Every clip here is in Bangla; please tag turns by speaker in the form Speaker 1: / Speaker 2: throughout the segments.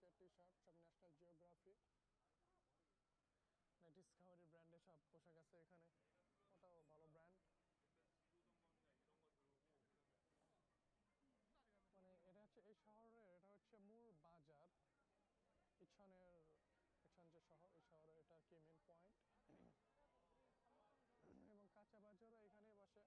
Speaker 1: ক্রিকেট টি শার্ট সব ন্যাশনাল জিওগ্রাফি ডিসকাভারি ব্র্যান্ডের সব পোশাক আছে এখানে। ওটাও ভালো ব্র্যান্ড মানে এটা হচ্ছে, এই শহরের, এটা হচ্ছে মূল বাজার। ইছনের ইছন যে শহর, এই শহরে এটা কি মেন পয়েন্ট এবং কাঁচা বাজারও এখানেই বসে।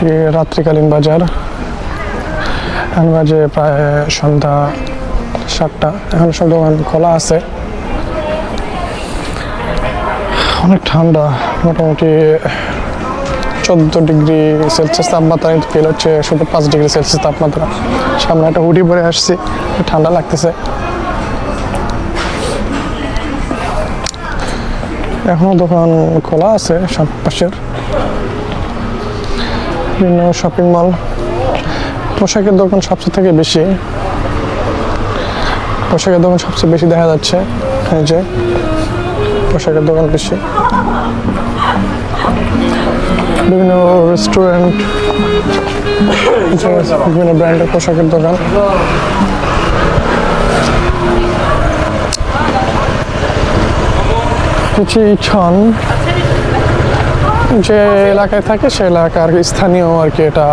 Speaker 1: এটি রাত্রিকালীন বাজার। এখন বাজে প্রায় সন্ধ্যা সাতটা। এখন সব দোকান খোলা আছে। অনেক ঠান্ডা, মোটামুটি চোদ্দ ডিগ্রি সেলসিয়াস তাপমাত্রা কিন্তু ফিল হচ্ছে, শুধু পাঁচ ডিগ্রি সেলসিয়াস তাপমাত্রা। সামনে একটা হুডি পরে আসছি, ঠান্ডা লাগতেছে। এখনও দোকান খোলা আছে, সব পাশের। বিভিন্ন শপিং মল পোশাকের দোকান সবচেয়ে থেকে বেশি। পোশাকের দোকান সবচেয়ে বেশি দেখা যাচ্ছে। এই যে, পোশাকের দোকান বেশি। বিভিন্ন রেস্টুরেন্ট বিভিন্ন ব্র্যান্ডের পোশাকের দোকান। কিছু ইছন যে এলাকায় থাকে সে এলাকার স্থানীয় আর কি এটা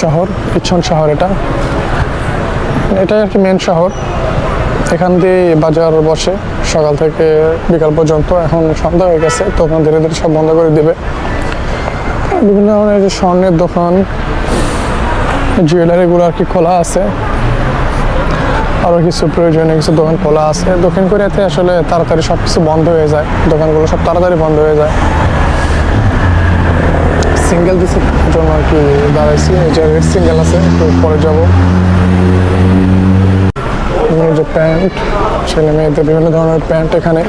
Speaker 1: শহর ইছন শহর এটা। এটাই আর কি মেন শহর। এখান দিয়ে বাজার বসে। সকাল থেকে বিকাল পর্যন্ত এখন সন্ধ্যা হয়ে গেছে দোকান ধীরে ধীরে সব বন্ধ করে দেবে। বিভিন্ন ধরনের যে স্বর্ণের দোকান জুয়েলারিগুলো আর কি খোলা আছে। আরও কিছু প্রয়োজনীয় কিছু দোকান খোলা আছে। দক্ষিণ কোরিয়াতে আসলে তাড়াতাড়ি সব কিছু বন্ধ হয়ে যায়। দোকানগুলো সব তাড়াতাড়ি বন্ধ হয়ে যায়। সিঙ্গেল দিসের জন্য আর কি দাঁড়াইছি। যে রেড সিঙ্গেল আছে, একটু পরে যাব। যে প্যান্ট, ছেলে মেয়েদের বিভিন্ন ধরনের প্যান্ট এখানে।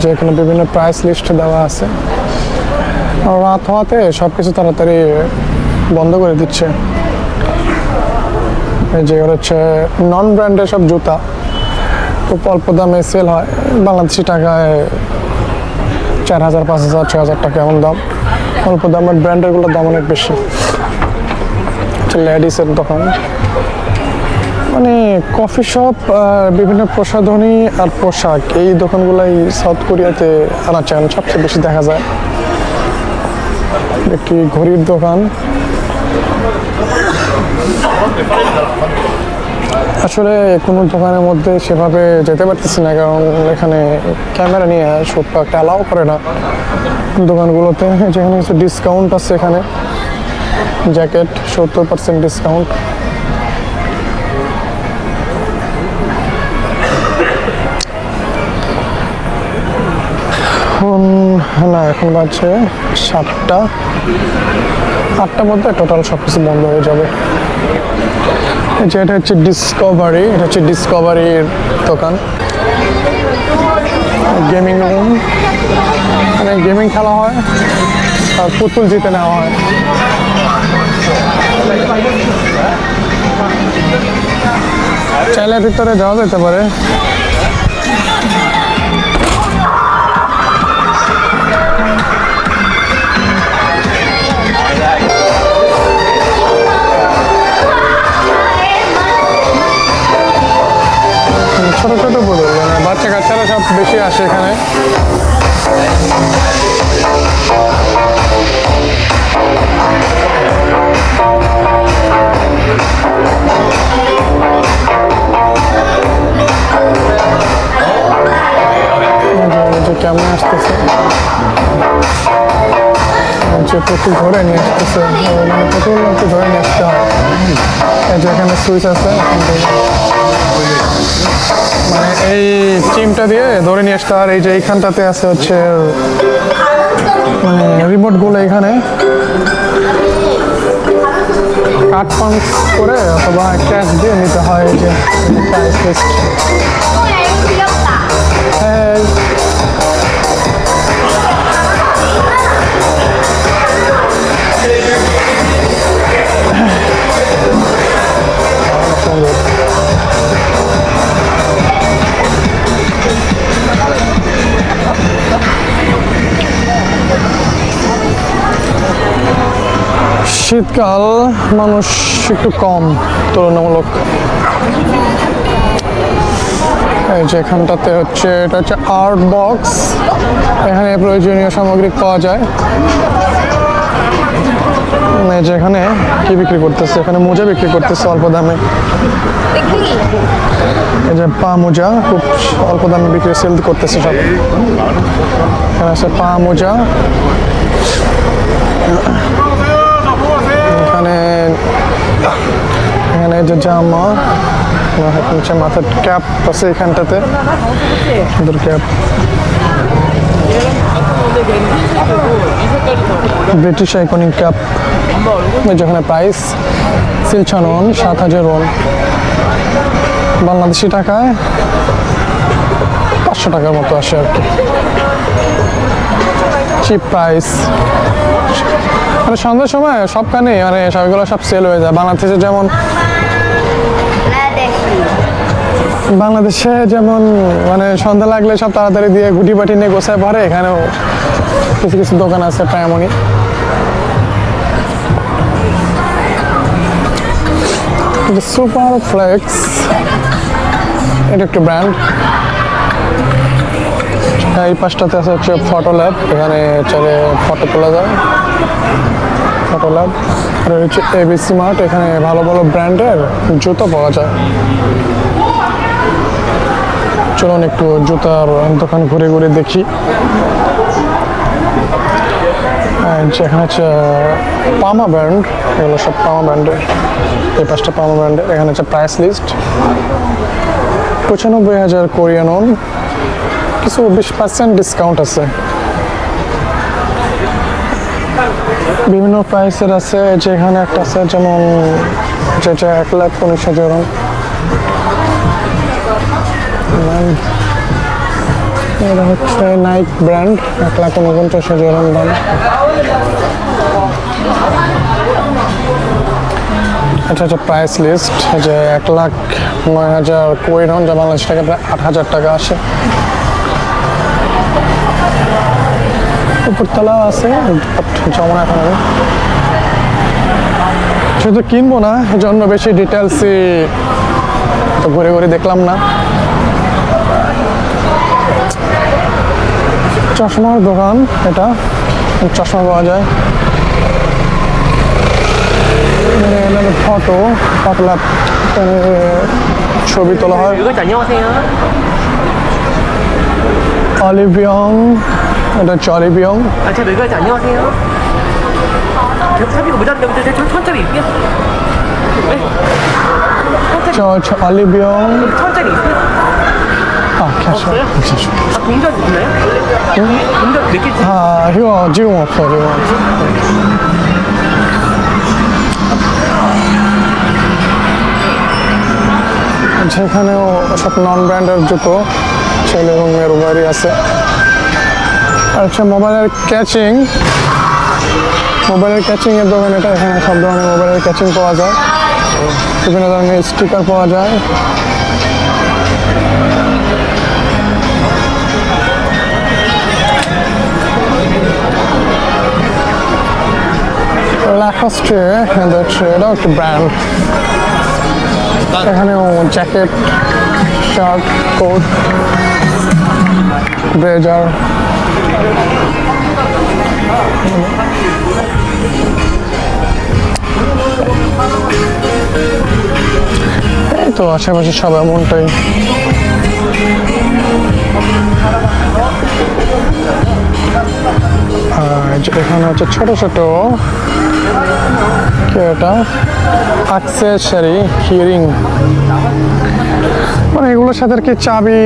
Speaker 1: যে এখানে বিভিন্ন প্রাইস লিস্ট দেওয়া আছে। রাত হওয়াতে সব কিছু তাড়াতাড়ি বন্ধ করে দিচ্ছে। যে হচ্ছে নন ব্র্যান্ডের সব জুতা খুব অল্প দামে সেল হয়। বাংলাদেশি টাকায় চার হাজার, পাঁচ হাজার, ছয় হাজার টাকা এমন দাম। অল্প দামের ব্র্যান্ডেরগুলোর দাম অনেক বেশি। লেডিসের দোকান। মানে কফি শপ বিভিন্ন প্রসাধনী আর পোশাক, এই দোকানগুলাই সাউথ কোরিয়াতে আনা চান, সবচেয়ে বেশি দেখা যায়। একটি ঘড়ির দোকান? আসলে কোনো দোকানের মধ্যে সেভাবে যেতে পারতেছি না, কারণ এখানে ক্যামেরা নিয়ে শুট একটা অ্যালাউ করে না। দোকানগুলোতে যেখানে কিছু ডিসকাউন্ট আছে এখানে জ্যাকেট সত্তর পার্সেন্ট ডিসকাউন্ট এখন, না, এখন বাজছে সাতটা। আটটার মধ্যে টোটাল সব কিছু বন্ধ হয়ে যাবে। যে এটা হচ্ছে ডিসকভারি এটা হচ্ছে ডিসকভারির দোকান। গেমিং রুম মানে গেমিং খেলা হয়, আর পুতুল জিতে নেওয়া হয়। চাইলে ভিতরে যাওয়া যেতে পারে। বেশি আসে এখানে। কেমন আসতেছে। পুতুল ধরে নিয়ে আসতেছে। মানে একটু ধরে নিয়ে আসতে হয়। এখানে সুইচ আছে মানে এই চিমটা দিয়ে ধরে নিয়ে আসতে আর এই যে এইখানটাতে আছে হচ্ছে মানে রিমোটগুলো এখানে। কাট পাম্প করে অথবা ক্যাশ দিয়ে নিতে হয় এই যে প্রাইস শীতকাল, মানুষ একটু কম তুলনামূলক। এই যে এখানটাতে হচ্ছে, এটা হচ্ছে আর্ট বক্স এখানে প্রয়োজনীয় সামগ্রী পাওয়া যায়। এই যে এখানে কি বিক্রি করতেছে? এখানে মোজা বিক্রি করতেছে অল্প দামে। এই যে পা মোজা, খুব অল্প দামে বিক্রি সেল করতেছে সব। এখানে আছে পা মোজা এখানে এখানে যে জামা হচ্ছে মাথার ক্যাপ আছে এখানটাতে। সুন্দর ক্যাপ ব্রিটিশ আইকনিক ক্যাপ যেখানে প্রাইস সিলছানন সাত হাজার ওন বাংলাদেশি টাকায় পাঁচশো টাকার মতো আসে আর কি। চিপ প্রাইস মানে সন্ধ্যার সময় সবখানে মানে সবগুলো সব সেল হয়ে যায়। বাংলাদেশে যেমন বাংলাদেশে যেমন মানে সন্ধ্যা লাগলে সব তাড়াতাড়ি দিয়ে গুটি বাটি নিয়ে গোছায় ভরে, এখানেও কিছু কিছু দোকান আছে প্রায় এমনই সুপার ফ্লেক্স। এটা একটু ব্র্যান্ড। এই পাশটাতে আছে হচ্ছে ফটো ল্যাব, এখানে চলে ফটো তোলা যায়। Photo lab. আর হচ্ছে এবিসি মার্ট, এখানে ভালো ভালো ব্র্যান্ডের জুতো পাওয়া যায়। চলুন একটু জুতার দোকান ঘুরে ঘুরে দেখি। এখানে হচ্ছে পামা ব্র্যান্ড, এগুলো সব পামা ব্র্যান্ডের। এই পাঁচটা পামা ব্র্যান্ডের, এখানে হচ্ছে প্রাইস লিস্ট পঁচানব্বই হাজার কোরিয়ান ওন। কিছু বিশ পার্সেন্ট ডিসকাউন্ট আছে। বিভিন্ন প্রাইসের আছে যেখানে একটা আছে, যেমন, যেটা এক লাখ উনিশ হাজার এটা হচ্ছে নাইক ব্র্যান্ড এক লাখ উনপঞ্চাশ হাজার দাম। এটা হচ্ছে প্রাইস লিস্ট যে এক লাখ নয় হাজার কুড়ি রন যা বাংলাদেশ টাকা প্রায় আট হাজার টাকা আসে। উপরতলাও আছে যেমন এখন শুধু কিনবো না জন্য বেশি ডিটেলসই ঘুরে ঘুরে দেখলাম না। চশমার দোকান এটা চশমা পাওয়া যায় ফটো পাতলা ছবি তোলা হয় অলিভিয়ং এটা হচ্ছে আচ্ছা চর্চ অলিভিয়ং 괜찮아요. 괜찮아요.
Speaker 2: 아, 동작 있나요? 응? 동작 몇
Speaker 1: 아, 형 지금 없어, 지금. সেখানেও সব নন ব্র্যান্ডের জুতো ছেলে এবং মেয়ের উভয়েরই আছে আর হচ্ছে মোবাইলের ক্যাচিং মোবাইলের ক্যাচিংয়ের দোকান এটা এখানে সব ধরনের মোবাইলের ক্যাচিং পাওয়া যায় বিভিন্ন ধরনের স্টিকার পাওয়া যায় হচ্ছে এটাও একটি ব্র্যান্ড এখানেও জ্যাকেট শার্ট কোট ব্লেজার এই তো আশেপাশে সব এমনটাই। এখানে হচ্ছে ছোট ছোট, কি এটা? অ্যাক্সেসরি হিয়ারিং মানে এগুলোর সাথে আর কি চাবি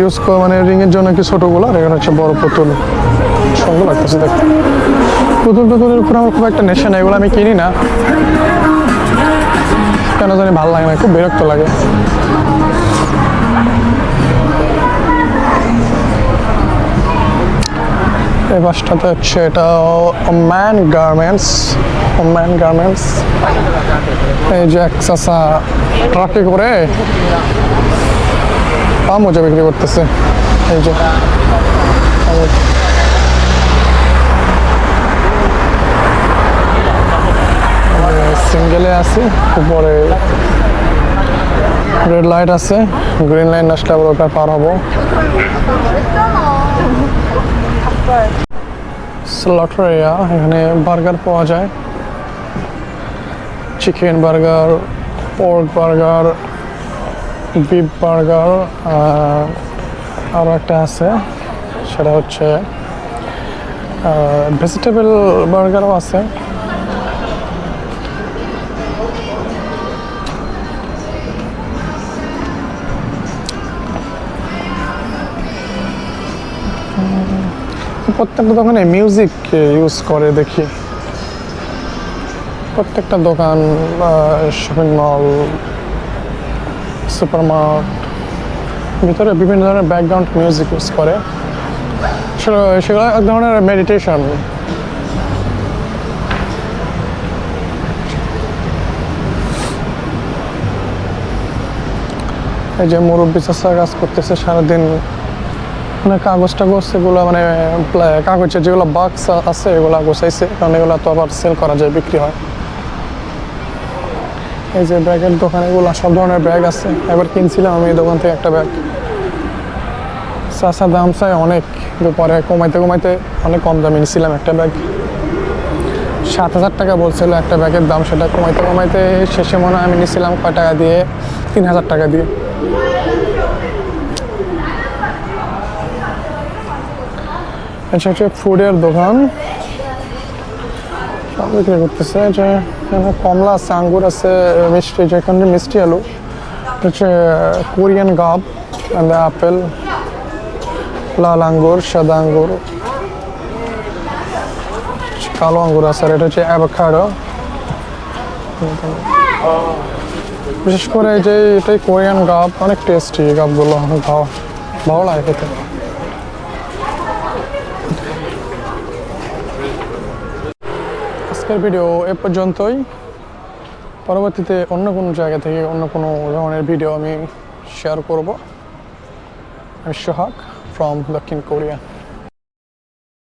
Speaker 1: ইউজ করে মানে রিং এর জন্য কি ছোটগুলো, আর এখানে হচ্ছে বড় পুতুল। সুন্দর লাগতেছে দেখতে। পুতুল টুতুলের উপর আমার খুব একটা নেশা নেই, এগুলো আমি কিনি না। কেন জানি ভালো লাগে না, খুব বিরক্ত লাগে। এই বাসটাতে হচ্ছে এটা ম্যান গার্মেন্টস ম্যান গার্মেন্টস এই যে এক চাষা ট্রাকে করে পা মোজা বিক্রি করতেছে। এই যে। মোজা। আছি, উপরে রেড লাইট আছে গ্রিন লাইন আসলে আবার ওটা পার হব। স্লটারিয়া এখানে বার্গার পাওয়া যায়। Chicken burger pork burger beef burger আরও একটা আছে। সেটা হচ্ছে ভেজিটেবল বার্গারও আছে। প্রত্যেকটা দোকানে মিউজিক ইউজ করে দেখি। প্রত্যেকটা দোকান শপিং মল সুপারমার্ট ভিতরে বিভিন্ন ধরনের ব্যাকগ্রাউন্ড মিউজিক ইউজ করে। সেগুলো এক ধরনের মেডিটেশন এই যে মুরব্বী চাষা কাজ করতেছে সারাদিন। মানে কাগজ টাগজ এগুলো মানে কাগজের যেগুলো বাক্স আছে, এগুলো গোছাইছে, কারণ এগুলো তো আবার সেল করা যায়, বিক্রি হয়। এই যে ব্যাগের দোকান, এগুলো সব ধরনের ব্যাগ আছে। এবার কিনছিলাম আমি এই দোকান থেকে একটা ব্যাগ। চাষা দাম চাই অনেক পরে কমাইতে কমাইতে অনেক কম দামে নিয়েছিলাম একটা ব্যাগ। সাত হাজার টাকা বলছিল একটা ব্যাগের দাম, সেটা কমাইতে কমাইতে শেষে মনে হয় আমি নিয়েছিলাম কয় টাকা দিয়ে, তিন হাজার টাকা দিয়ে। এটা হচ্ছে ফুডের দোকান। সব বিক্রি করতেছে। এখানে কমলা আছে আঙ্গুর আছে, মিষ্টি যেখানে মিষ্টি আলু। হচ্ছে কোরিয়ান গাব আপেল লাল আঙ্গুর, সাদা আঙ্গুর। কালো আঙ্গুর আছে, আর এটা হচ্ছে অ্যাভোকাডো। বিশেষ করে যে এটাই কোরিয়ান গাব, অনেক টেস্টি গাবগুলো অনেক ভালো ভালো লাগে খেতে। আজকের ভিডিও এ পর্যন্তই। পরবর্তীতে অন্য কোনো জায়গা থেকে অন্য কোনো ধরনের ভিডিও আমি শেয়ার করব। আমি সোহাগ ফ্রম দক্ষিণ কোরিয়া।